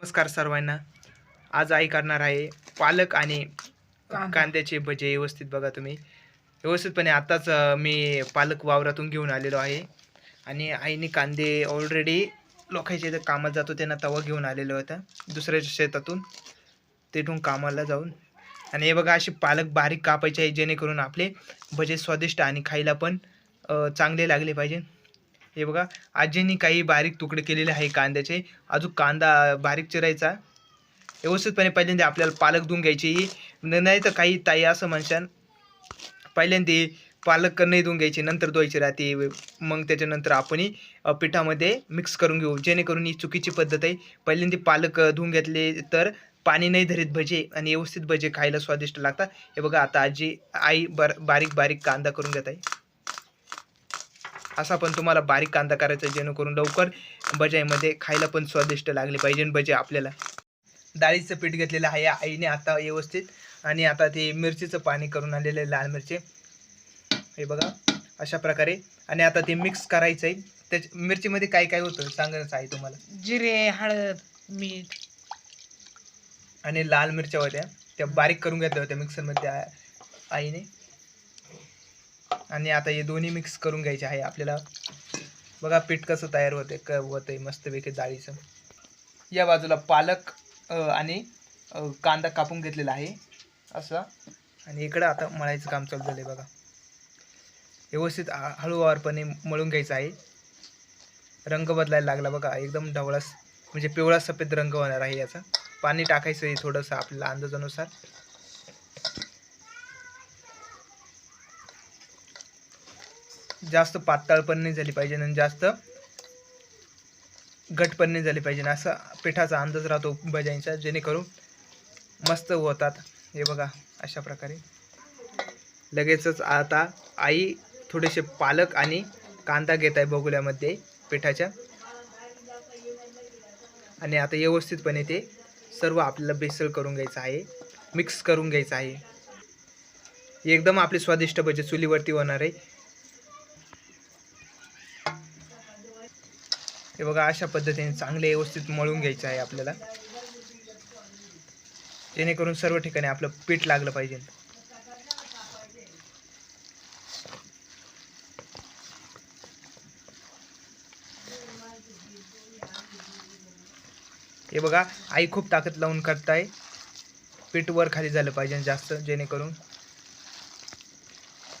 नमस्कार सर्वांना. आज आई करणार आहे पालक आणि कांदा. कांद्याचे भजे व्यवस्थित बघा तुम्ही. व्यवस्थितपणे आताच मी पालक वावरातून घेऊन आलेलो आहे. आणि आईने कांदे ऑलरेडी लोकांच्या इथं कामाला जातो त्यांना तवा घेऊन आलेलो होता. दुसऱ्या शेतातून तिथून कामाला जाऊन. आणि हे बघा असे पालक बारीक कापायचे आहे जेणेकरून आपले भजे स्वादिष्ट आणि खायला पण चांगले लागले पाहिजे. हे बघा आजींनी काही बारीक तुकडे केलेले आहे कांद्याचे. अजून कांदा बारीक चिरायचा. व्यवस्थितपणे पहिल्यांदा आपल्याला पालक धुवून घ्यायची. न- नाही तर काही ताई असं म्हणशान पहिल्यांदा पालक नाही धुवून घ्यायची नंतर धुवायची राहते. मग त्याच्यानंतर आपणही पिठामध्ये मिक्स करून घेऊ. जेणेकरून ही चुकीची पद्धत आहे. पहिल्यांदा पालक धुवून घेतले तर पाणी नाही धरीत भजे आणि व्यवस्थित भजे खायला स्वादिष्ट लागतात. हे बघा आता आजी आई बर बारीक बारीक कांदा करून घेत आहे. असा पण तुम्हाला बारीक कांदा करायचा आहे, जेणेकरून लवकर भज्यामध्ये खायला पण स्वादिष्ट लागले पाहिजे भजे आपल्याला. डाळीचं पीठ घेतलेलं आहे आईने आता व्यवस्थित. आणि आता ते मिरचीचं पाणी करून आलेलं आहे लाल मिरची. हे बघा अशा प्रकारे. आणि आता ते मिक्स करायचं आहे. त्याच मिरचीमध्ये काय काय होतं सांगायचं आहे तुम्हाला. जिरे हळद मीठ. आणि लाल मिरच्या होत्या. त्या बारीक करून घेतल्या होत्या मिक्सरमध्ये आईने. आणि आता हे दोन्ही मिक्स करून घ्यायचे आहे आपल्याला. बघा पीठ कसं तयार होते क होतं आहे मस्तपैकी डाळीचं. या बाजूला पालक आणि कांदा कापून घेतलेला आहे. असा. आणि इकडं आता मळायचं काम चालू झालं आहे बघा. व्यवस्थित हळूवारपणे मळून घ्यायचं आहे. रंग बदलायला लागला बघा एकदम ढवळा म्हणजे पिवळा सफेद रंग होणार आहे याचा. पाणी टाकायचं आहे थोडंसं आपल्याला अंदाजानुसार. जास्त पातळ पण नाही झाली पाहिजे आणि जास्त घट पण नाही झाली पाहिजे. असा पिठाचा अंदाज राहतो भज्यांचा जेणेकरून मस्त होतात. हे बघा अशा प्रकारे. लगेचच आता आई थोडेसे पालक आणि कांदा घेत आहे बगुल्यामध्ये पिठाच्या. आणि आता व्यवस्थितपणे ते सर्व आपल्याला बेसल करून घ्यायचं आहे मिक्स करून घ्यायचं आहे. एकदम आपले स्वादिष्ट भजे चुलीवरती होणार आहे. हे बघा अशा पद्धतीने चांगले व्यवस्थित मळून घ्यायचं आहे आपल्याला. जेणेकरून सर्व ठिकाणी आपलं पीठ लागलं पाहिजे. हे बघा आई खूप ताकद लावून करताय. पीठ वर खाली झालं पाहिजे जास्त जेणेकरून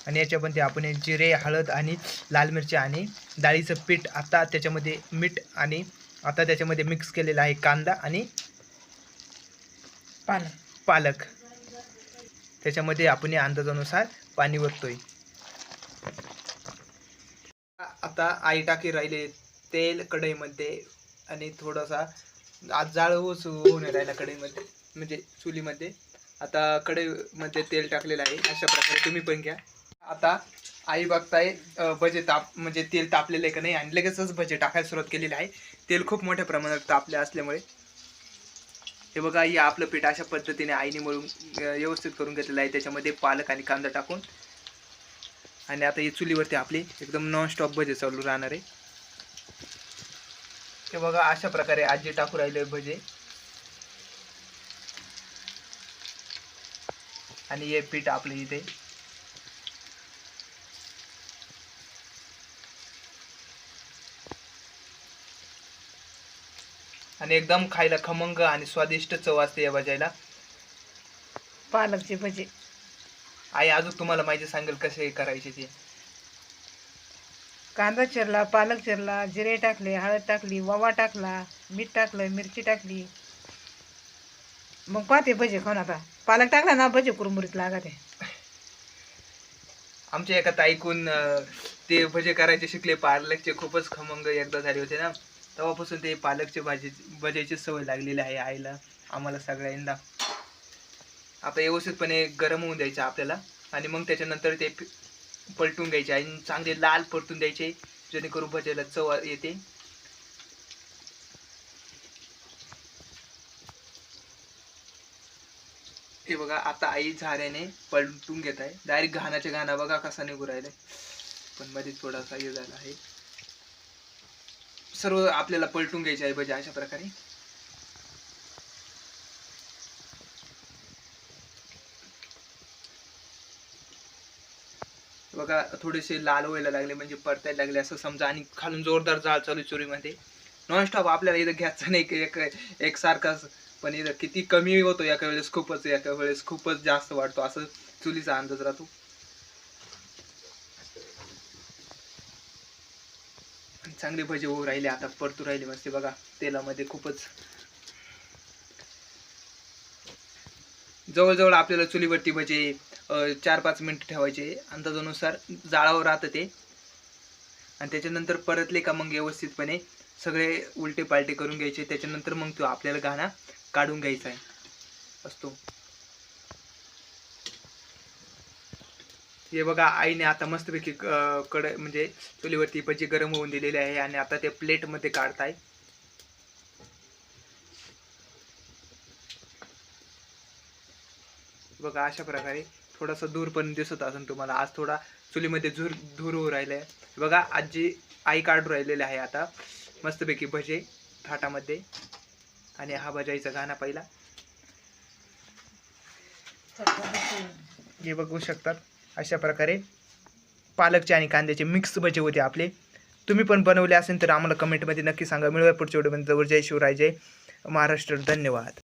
आणि याच्यामध्ये आपण जिरे हळद आणि लाल मिरची आणि डाळीचं पीठ आता त्याच्यामध्ये मीठ आणि आता त्याच्यामध्ये मिक्स केलेलं आहे कांदा आणि पानं पालक. त्याच्यामध्ये आपण अंदाजानुसार पाणी वरतोय आता आई टाकी राहिले तेल कढईमध्ये आणि थोडासा आज जाळ होऊन राहिला कढईमध्ये म्हणजे चुलीमध्ये. आता कढईमध्ये तेल टाकलेलं आहे. अशा प्रकारे तुम्ही पण घ्या. आता आई बघताय भजे ताप म्हणजे तेल तापलेलं आहे का नाही? आणि लगेचच भजे टाकायला सुरुवात केलेली आहे. तेल खूप मोठ्या प्रमाणात तापले असल्यामुळे. हे बघा आई आपलं पीठ अशा पद्धतीने आईने मळून व्यवस्थित करून घेतलेलं आहे. त्याच्यामध्ये पालक आणि कांदा टाकून. आणि आता ही चुलीवरती आपली एकदम नॉनस्टॉप भजे चालू राहणार आहे. हे बघा अशा प्रकारे आजी टाकू राहिले भजे. आणि हे पीठ आपलं इथे आणि एकदम खायला खमंग आणि स्वादिष्ट चव असते या भाज्याला. पालकचे भजे. आई अजून तुम्हाला माहिती सांगेल कसे करायचे ते. कांदा चिरला पालक चिरला जिरे टाकले हळद टाकली ववा टाकला मीठ टाकलं मिरची टाकली. मग पाहते भजे खाऊन आता. पालक टाकला ना भजे कुरमुरीत लागत. आहे आमच्या एका ताईकून अं, ते भजे करायचे शिकले. पालकचे खूपच खमंग एकदा झाले होते ना. तेव्हापासून ते पालकचे भाजी भज्याची सवय लागलेली आहे आईला आम्हाला सगळ्यांना. आता व्यवस्थितपणे गरम होऊन द्यायचं आपल्याला आणि मग त्याच्यानंतर ते पलटून घ्यायचे आणि चांगले लाल परतून द्यायचे जेणेकरून भज्याला चव येते. हे बघा आता आई झाऱ्याने पलटून घेत आहे. डायरेक्ट घाणाच्या घाणा बघा कसा निघू राहिलाय. पण मध्ये थोडासा हे झाला आहे. सर्व आपल्याला पलटून घ्यायचे आहे पाहिजे अशा प्रकारे. बघा थोडेसे लाल व्हायला लागले म्हणजे परतायला लागले असं समजा आणि खालून जोरदार जाळ चालू चुरीमध्ये. नॉनस्टॉप आपल्याला इथं घ्यायचं नाही एक एकसारखाच पण इथं किती कमी होतो एका वेळेस खूपच एका वेळेस खूपच जास्त वाढतो असं चुलीचा अंदाज राहतो. चांगले भजे होऊ राहिले आता परतू राहिले मस्त बघा तेलामध्ये खूपच. जवळजवळ आपल्याला चुलीवरती भजे चार पाच मिनिट ठेवायचे अंदाजानुसार जाळावर राहतं ते. आणि त्याच्यानंतर परतले का मग व्यवस्थितपणे सगळे उलटे पालटे करून घ्यायचे त्याच्यानंतर मग तो आपल्याला गाणा काढून घ्यायचा आहे. असतो. हे बघा आईने आता मस्तपैकी क- कड म्हणजे चुलीवरती भजी गरम होऊन दिलेली आहे आणि आता ते प्लेटमध्ये काढताय. बघा अशा प्रकारे थोडासा धूर पण दिसत असेल तुम्हाला. आज थोडा चुलीमध्ये झूर धूर होऊ राहिलाय. बघा आजी आई काढून राहिलेले आहे आता. मस्तपैकी भजे थाटामध्ये. आणि हा भजाईचा गाणा पहिला. हे बघू शकतात. अशा प्रकारे पालकचे आणि कांद्याचे मिक्स भजे होते आपले. तुम्ही पण बनवले असेल तर आम्हाला कमेंटमध्ये नक्की सांगा. मिळूया पुढच्या व्हिडिओमध्ये जवळ जय शिवराय जय महाराष्ट्र. धन्यवाद.